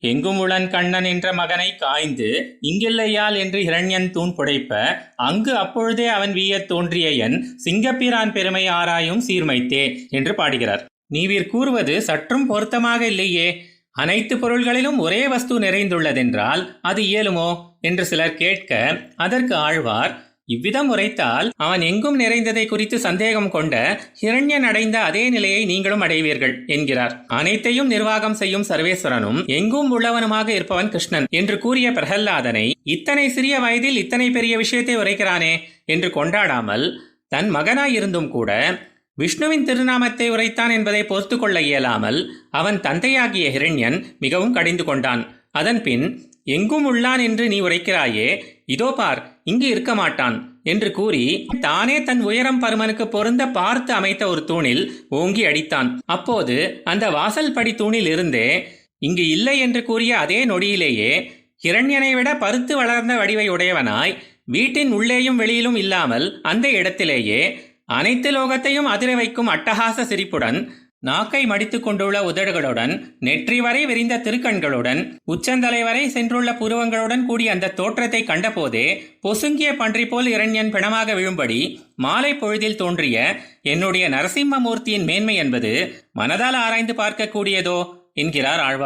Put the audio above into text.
எங்கும் உளன் கண்ணன் என்ற மகனை காய்ந்து இங்கில்லையால் என்று இரண்யன் தூண் புடைப்ப அங்கு அப்பொழுதே அவன் வீயத் தோன்றிய என் சிங்கப்பிரான் பெருமை ஆராயும் சீர்மைத்தே என்று பாடுகிறார். நீவீர் கூறுவது சற்றும் பொருத்தமாக இல்லையே. அனைத்து பொருள்களிலும் ஒரே வஸ்து நிறைந்துள்ளதென்றால் அது இயலுமோ? என்று சிலர் கேட்க அதற்கு ஆழ்வார் இவ்விதம் உரைத்தால் அவன் எங்கும் நிறைந்ததை குறித்து சந்தேகம் கொண்ட ஹிரண்யன் அடைந்த அதே நிலையை நீங்களும் அடைவீர்கள் என்கிறார். அனைத்தையும் நிர்வாகம் செய்யும் சர்வேஸ்வரனும் எங்கும் உள்ளவனுமாக இருப்பவன் கிருஷ்ணன் என்று கூறிய பிரகல்லாதனை இத்தனை சிறிய வயதில் இத்தனை பெரிய விஷயத்தை உரைக்கிறானே என்று கொண்டாடாமல் தன் மகனாயிருந்தும் கூட விஷ்ணுவின் திருநாமத்தை உரைத்தான் என்பதை பொறுத்து கொள்ள இயலாமல் அவன் தந்தையாகிய ஹிரண்யன் மிகவும் கடிந்து கொண்டான். அதன்பின் எங்கும் உள்ளான் என்று நீ உரைக்கிறாயே இதோ பார் இங்கு இருக்க மாட்டான் என்று கூறி தானே தன் உயரம் பருமனுக்கு பொருந்த பார்த்து அமைத்த ஒரு தூணில் ஓங்கி அடித்தான். அப்போது அந்த வாசல் படி தூணில் இருந்தே இங்கு இல்லை என்று கூறிய அதே நொடியிலேயே ஹிரண்யனை விட பருத்து வளர்ந்த வடிவை உடையவனாய் வீட்டின் உள்ளேயும் வெளியிலும் இல்லாமல் அந்த இடத்திலேயே அனைத்து லோகத்தையும் அதிர வைக்கும் அட்டகாச சிரிப்புடன் நாக்கை மடித்துக் கொண்டுள்ள உதடுகளுடன் நெற்றி வரை விரிந்த திருக்கண்களுடன் உச்சந்தலை வரை சென்றுள்ள புருவங்களுடன் கூடிய அந்த தோற்றத்தை கண்டபோதே பொசுங்கிய பன்றி போல் இரண்யன் பிணமாக விழும்படி மாலை பொழுதில் தோன்றிய என்னுடைய நரசிம்மமூர்த்தியின் மேன்மை என்பது மனதால் ஆராய்ந்து பார்க்கக்கூடியதோ? என்கிறார் ஆழ்வார்.